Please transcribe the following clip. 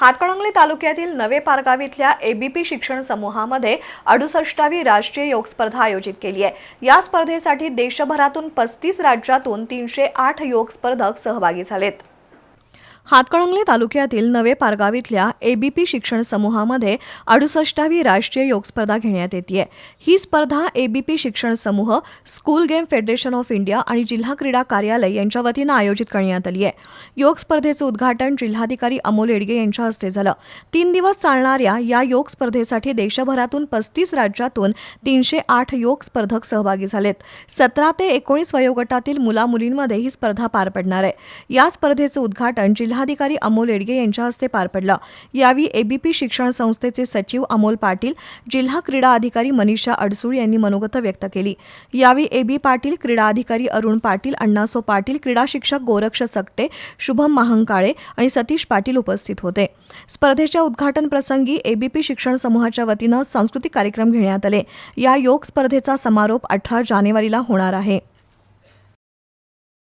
हातकणंगले तालुक्यातील नवे पारगाव इथल्या एबीपी शिक्षण समूहामध्ये अडुसष्टावी राष्ट्रीय योग स्पर्धा आयोजित केली आहे. या स्पर्धेसाठी देशभरातून पस्तीस राज्यातून तीनशे आठ योग स्पर्धक सहभागी झालेत. हातकणंगले तालुक्यातील नवे पारगाव इथल्या एबीपी शिक्षण समूहामध्ये अडुसष्टावी राष्ट्रीय योग स्पर्धा घेण्यात येते ही स्पर्धा एबीपी शिक्षण समूह school game federation of India आणि जिल्हा क्रीडा कार्यालय यांच्या वतीनं आयोजित करण्यात आली आहे. योग स्पर्धेचं उद्घाटन जिल्हाधिकारी अमोल येडगे यांच्या हस्ते झालं. तीन दिवस चालणाऱ्या या योग स्पर्धेसाठी देशभरातून पस्तीस राज्यातून तीनशे आठ योग स्पर्धक सहभागी झालेत. सतरा ते एकोणीस वयोगटातील मुलामुलींमध्ये ही स्पर्धा पार पडणार आहे. या स्पर्धेचं उद्घाटन जिल्हा जिल्हाधिकारी अमोल येडगे यांच्या हस्ते पार पडला. यावेळी एबीपी शिक्षण संस्थेचे सचिव अमोल पाटील जिल्हा क्रीडा अधिकारी मनीषा अडसूळ यांनी मनोगत व्यक्त केली. यावेळी एबी पाटील क्रीडा अधिकारी अरुण पाटील अण्णासो पाटील क्रीडा शिक्षक गोरक्ष सकटे शुभम महांकाळे आणि सतीश पाटील उपस्थित होते. स्पर्धेच्या उद्घाटन प्रसंगी एबीपी शिक्षण समूहाच्या वतीनं सांस्कृतिक कार्यक्रम घेण्यात आले. या योग स्पर्धेचा समारोप अठरा जानेवारीला होणार आहे.